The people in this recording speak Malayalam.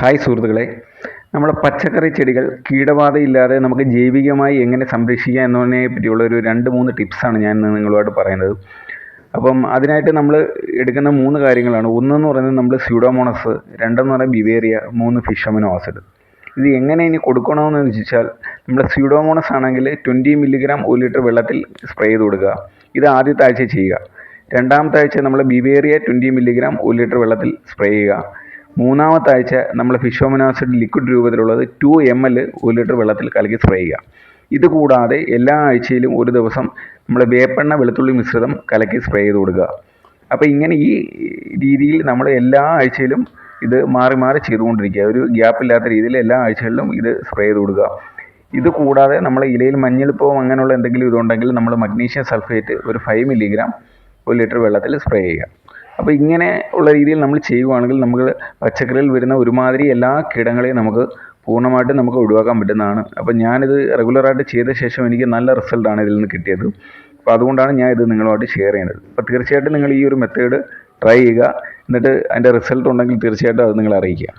ഹായ് സുഹൃത്തുക്കളെ. നമ്മുടെ പച്ചക്കറി ചെടികൾ കീടബാധയില്ലാതെ നമുക്ക് ജൈവികമായി എങ്ങനെ സംരക്ഷിക്കാം എന്നതിനെ പറ്റിയുള്ള ഒരു രണ്ട് മൂന്ന് ടിപ്സാണ് ഞാൻ നിങ്ങളുമായിട്ട് പറയുന്നത്. അപ്പം അതിനായിട്ട് നമ്മൾ എടുക്കുന്ന മൂന്ന് കാര്യങ്ങളാണ്. ഒന്നെന്ന് പറയുന്നത് നമ്മൾ സ്യൂഡോമോണസ് രണ്ടെന്ന് പറയുന്നത് ബിവേറിയ മൂന്ന് ഫിഷ് അമിനോ ആസിഡ് ഇത് എങ്ങനെ ഇനി കൊടുക്കണമെന്ന് വെച്ചാൽ നമ്മൾ സ്യൂഡോമോണസ് ആണെങ്കിൽ ട്വന്റി മില്ലിഗ്രാം ഒരു ലിറ്റർ വെള്ളത്തിൽ സ്പ്രേ ചെയ്ത് കൊടുക്കുക. ഇത് ആദ്യത്തെ ആഴ്ച ചെയ്യുക. രണ്ടാമത്തെ ആഴ്ച നമ്മൾ ബിവേറിയ ട്വന്റി മില്ലിഗ്രാം ഒരു ലിറ്റർ വെള്ളത്തിൽ സ്പ്രേ ചെയ്യുക. മൂന്നാമത്തെ ആഴ്ച നമ്മൾ ഫിഷോമിനാസിഡ് ലിക്വിഡ് രൂപത്തിലുള്ളത് ടു എം എൽ ഒരു ലിറ്റർ വെള്ളത്തിൽ കലക്കി സ്പ്രേ ചെയ്യുക. ഇത് കൂടാതെ എല്ലാ ആഴ്ചയിലും ഒരു ദിവസം നമ്മൾ വേപ്പെണ്ണ വെളുത്തുള്ളി മിശ്രിതം കലക്കി സ്പ്രേ ചെയ്ത് കൊടുക്കുക. അപ്പോൾ ഇങ്ങനെ ഈ രീതിയിൽ നമ്മൾ എല്ലാ ആഴ്ചയിലും ഇത് മാറി മാറി ചെയ്തുകൊണ്ടിരിക്കുക. ഒരു ഗ്യാപ്പ് ഇല്ലാത്ത രീതിയിൽ എല്ലാ ആഴ്ചകളിലും ഇത് സ്പ്രേ ചെയ്ത് കൊടുക്കുക. ഇത് കൂടാതെ നമ്മൾ ഇലയിൽ മഞ്ഞളിപ്പവും അങ്ങനെയുള്ള എന്തെങ്കിലും ഇതുണ്ടെങ്കിൽ നമ്മൾ മഗ്നീഷ്യം സൾഫേറ്റ് ഒരു ഫൈവ് മില്ലിഗ്രാം ഒരു ലിറ്റർ വെള്ളത്തിൽ സ്പ്രേ ചെയ്യുക. അപ്പോൾ ഇങ്ങനെ ഉള്ള രീതിയിൽ നമ്മൾ ചെയ്യുവാണെങ്കിൽ നമുക്ക് പച്ചക്കറിയിൽ വരുന്ന ഒരുമാതിരി എല്ലാ കീടങ്ങളെയും നമുക്ക് പൂർണമായിട്ടും നമുക്ക് ഒഴിവാക്കാൻ പറ്റുന്നതാണ്. അപ്പോൾ ഞാനിത് റെഗുലറായിട്ട് ചെയ്ത ശേഷം എനിക്ക് നല്ല റിസൾട്ടാണ് ഇതിൽ നിന്ന് കിട്ടിയത്. അപ്പോൾ അതുകൊണ്ടാണ് ഞാൻ ഇത് നിങ്ങളുമായിട്ട് ഷെയർ ചെയ്യുന്നത്. അപ്പോൾ തീർച്ചയായിട്ടും നിങ്ങൾ ഈ ഒരു മെത്തേഡ് ട്രൈ ചെയ്യുക. എന്നിട്ട് അതിന്റെ റിസൾട്ട് ഉണ്ടെങ്കിൽ തീർച്ചയായിട്ടും അത് നിങ്ങളെ അറിയിക്കുക.